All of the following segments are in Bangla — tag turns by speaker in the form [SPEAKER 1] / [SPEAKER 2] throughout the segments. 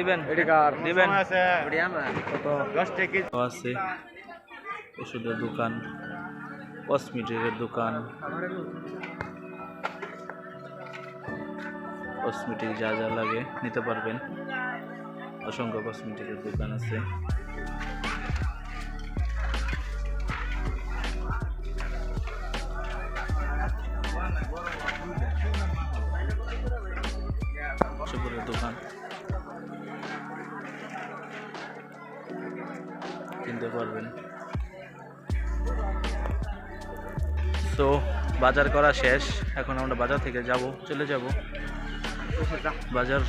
[SPEAKER 1] দিবেন? দিবেন? আছে। ওষুধের দোকান। কসমেটিকের দোকান। কসমেটিক যা যা লাগে নিতে পারবেন। অসংখ্য কসমেটিকের দোকান আছে। দোকান। কিনতে পারবেন। তো বাজার করা শেষ। এখন আমরা বাজার থেকে যাব চলে যাব। বাজার।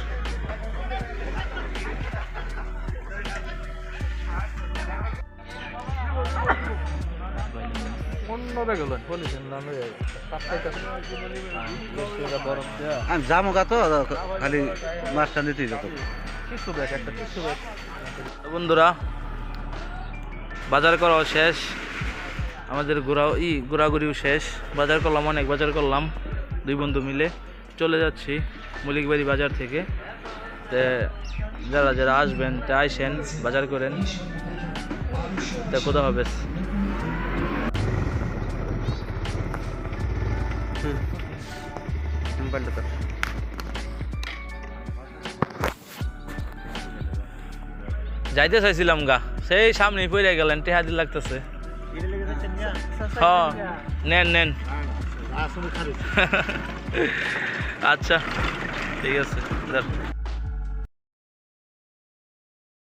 [SPEAKER 2] আমি তো খালি মাছটা নিতেই যেত।
[SPEAKER 1] বন্ধুরা বাজার করাও শেষ। আমাদের ঘোরাও ই ঘোরাঘুরিও শেষ। বাজার করলাম অনেক, বাজার করলাম দুই বন্ধু মিলে। চলে যাচ্ছি মলিকবাড়ি বাজার থেকে। যারা যারা আসবেন, তা আইসেন, বাজার করেন। তা কোথা হবে যাইতে চাইছিলাম গা। সেই সামনেই পড়ে গেলেন টেহাদি লাগতেছে। হ্যাঁ নেন নেন। আচ্ছা। ঠিক আছে।